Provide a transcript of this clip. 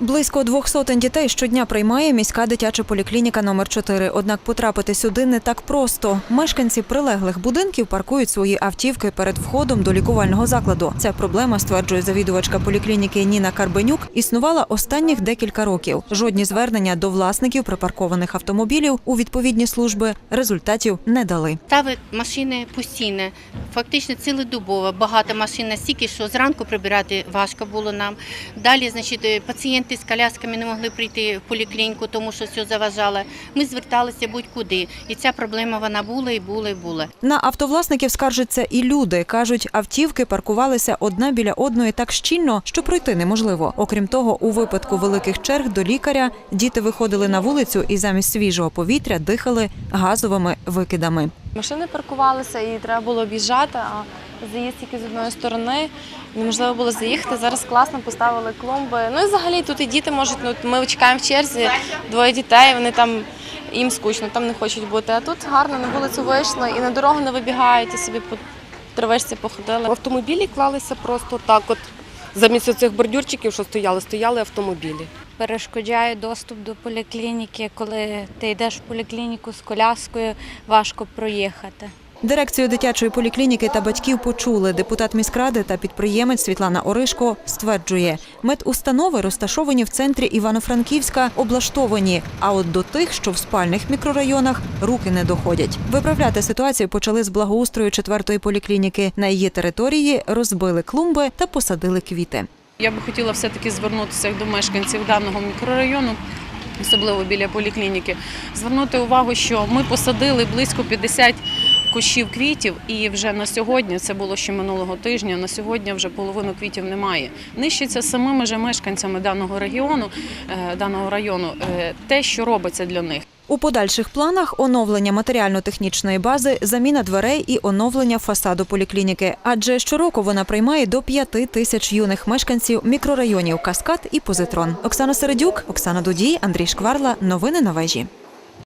Близько двох сотень дітей щодня приймає міська дитяча поліклініка номер 4 Однак потрапити сюди не так просто. Мешканці прилеглих будинків паркують свої автівки перед входом до лікувального закладу. Ця проблема, стверджує завідувачка поліклініки Ніна Карбенюк, існувала останніх декілька років. Жодні звернення до власників припаркованих автомобілів у відповідні служби результатів не дали. Ставить машини постійно, фактично цілодобово. Багато машин настільки, що зранку прибирати важко було нам. Далі, значить, е, пацієнти з колясками не могли прийти в поліклініку, тому що все заважало. Ми зверталися будь-куди. І ця проблема вона була і була, і була. На автовласників скаржаться і люди. Кажуть, автівки паркувалися одна біля одної так щільно, що пройти неможливо. Окрім того, у випадку великих черг до лікаря діти виходили на вулицю і замість свіжого повітря дихали газовими викидами. Машини паркувалися і треба було об'їжджати, а заїзд тільки з одної сторони. Неможливо було заїхати. Зараз класно поставили клумби. Ну і взагалі тут і діти можуть. Ну ми чекаємо в черзі, двоє дітей. Вони там їм скучно, там не хочуть бути. А тут гарно на вулицю вийшли і на дорогу не вибігають, і собі по травичці походили. Автомобілі клалися просто так. От замість цих бордюрчиків, що стояли, стояли автомобілі. перешкоджає доступ до поліклініки. Коли ти йдеш в поліклініку з коляскою, важко проїхати. Дирекцію дитячої поліклініки та батьків почули. Депутат міськради та підприємець Світлана Оришко стверджує, медустанови розташовані в центрі Івано-Франківська, облаштовані. А от до тих, що в спальних мікрорайонах, руки не доходять. Виправляти ситуацію почали з благоустрою четвертої поліклініки. На її території розбили клумби та посадили квіти. Я би хотіла все-таки звернутися до мешканців даного мікрорайону, особливо біля поліклініки, звернути увагу, що ми посадили близько 50 кущів квітів, і вже на сьогодні, це було ще минулого тижня, на сьогодні вже половину квітів немає. Нищиться самими же мешканцями даного регіону, е, даного району, е, те, що робиться для них. У подальших планах оновлення матеріально-технічної бази, заміна дверей і оновлення фасаду поліклініки. Адже щороку вона приймає до п'яти тисяч юних мешканців мікрорайонів Каскад і Позитрон. Оксана Середюк, Оксана Дудій, Андрій Шкварла. Новини на вежі.